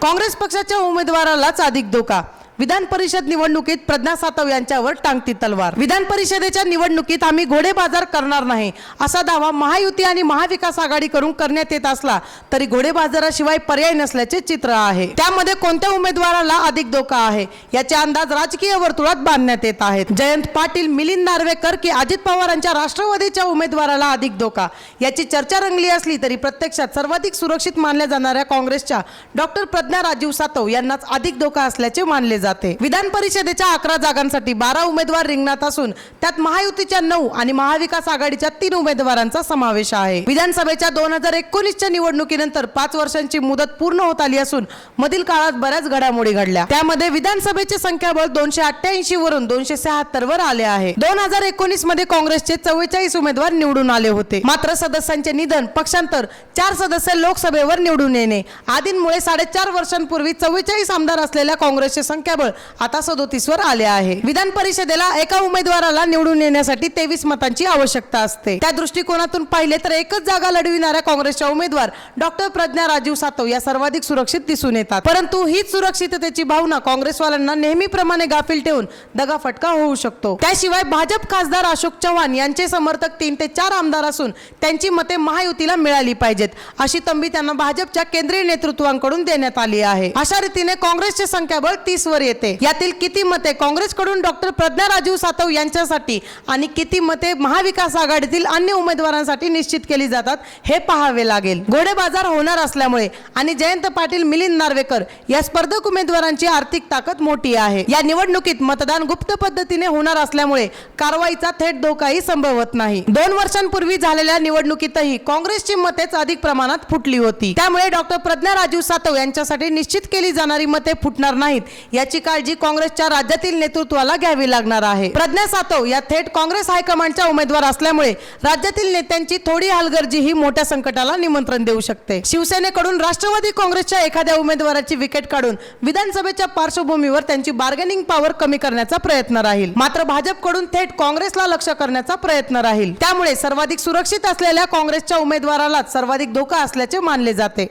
काँग्रेस पक्षाच्या उमेदवारालाच अधिक धोका विधान परिषद निवडणुकीत प्रज्ञा सातव यांच्यावर टांगती तलवार. विधान परिषदेच्या निवडणुकीत आम्ही घोडे बाजार करणार नाही असा दावा महायुती आणि महाविकास आघाडी करून करण्यात येत असला तरी घोडे बाजाराशिवाय पर्याय नसल्याचे चित्र आहे. त्यामध्ये कोणत्या उमेदवाराला अधिक धोका आहे याचे अंदाज राजकीय वर्तुळात बांधण्यात येत आहेत. जयंत पाटील मिलिंद नार्वेकर की अजित पवारांच्या राष्ट्रवादीच्या उमेदवाराला अधिक धोका? याची चर्चा रंगली असली तरी प्रत्यक्षात सर्वाधिक सुरक्षित मानल्या जाणाऱ्या काँग्रेसच्या डॉक्टर प्रज्ञा राजीव सातव यांनाच अधिक धोका असल्याचे मानले जाते जाते. विधान परिषदेच्या अकरा जागांसाठी बारा उमेदवार रिंगणात असून त्यात महायुतीच्या नऊ आणि महाविकास आघाडीच्या तीन उमेदवारांचा समावेश आहे. विधानसभेच्या दोन हजार एकोणीसच्या निवडणुकीनंतर पाच वर्षांची मुदत पूर्ण होत आली असून मधील काळात बऱ्याच घडामोडी घडल्या. त्यामध्ये विधानसभेचे संख्याबळ दोनशे अठ्ठ्याऐंशी वरून दोनशे शहात्तर वर आले आहे. दोन हजार एकोणीसमध्ये काँग्रेसचे चव्वेचाळीस उमेदवार निवडून आले होते. मात्र सदस्यांचे निधन पक्षांतर चार सदस्य लोकसभेवर निवडून येणे. आदींमुळे साडेचार वर्षांपूर्वी चव्वेचाळीस आमदार असलेल्या काँग्रेसचे संख्याबळ आता सदोतीसवर आले आहे. विधान परिषदेला एका उमेदवाराला निवडून येण्यासाठी तेवीस मतांची आवश्यकता असते. त्या दृष्टिकोनातून पाहिले तर एकच जागा लढविणाऱ्या काँग्रेसच्या उमेदवार डॉक्टर प्रज्ञा राजीव सातव या सर्वाधिक सुरक्षित दिसून येतात. परंतु हीच सुरक्षिततेची भावना काँग्रेसवाल्यांना नेहमीप्रमाणे गाफील ठेवून दगाफटका होऊ शकतो. त्याशिवाय भाजप खासदार अशोक चव्हाण यांचे समर्थक तीन ते चार आमदार असून त्यांची मते महायुतीला मिळाली पाहिजेत अशी तंबी त्यांना भाजपच्या केंद्रीय नेतृत्वांकडून देण्यात आली आहे. अशा रीतीने काँग्रेसचे संख्याबळ तीस वर येते. यातील किती मते काँग्रेसकडून डॉक्टर प्रज्ञा राजीव सातव यांच्यासाठी आणि किती मते महाविकास आघाडीतील अन्य उमेदवारांसाठी निश्चित केली जातात हे पाहावे लागेल. घोडे बाजार होणार असल्यामुळे आणि जयंत पाटील मिलिंद नार्वेकर या स्पर्धक उमेदवारांची आर्थिक ताकद मोठी आहे. या निवडणुकीत मतदान गुप्त पद्धतीने होणार असल्यामुळे कारवाईचा थेट धोकाही संभवत नाही. दोन वर्षांपूर्वी झालेल्या निवडणुकीतही काँग्रेसची मतेच अधिक प्रमाणात फुटली होती. त्यामुळे डॉक्टर प्रज्ञा राजीव सातव यांच्यासाठी निश्चित केली जाणारी मते फुटणार नाहीत याची याची काळजी काँग्रेसच्या राज्यातील नेतृत्वाला घ्यावी लागणार आहे. प्रज्ञा सातव या थेट काँग्रेस हायकमांडच्या उमेदवार असल्यामुळे राज्यातील नेत्यांची थोडी हलगर्जी ही मोठ्या संकटाला निमंत्रण देऊ शकते. शिवसेनेकडून राष्ट्रवादी काँग्रेसच्या एखाद्या उमेदवाराची विकेट काढून विधानसभेच्या पार्श्वभूमीवर त्यांची बार्गेनिंग पॉवर कमी करण्याचा प्रयत्न राहील. मात्र भाजपकडून थेट काँग्रेसला लक्ष करण्याचा प्रयत्न राहील. त्यामुळे सर्वाधिक सुरक्षित असलेल्या काँग्रेसच्या उमेदवारालाच सर्वाधिक धोका असल्याचे मानले जाते.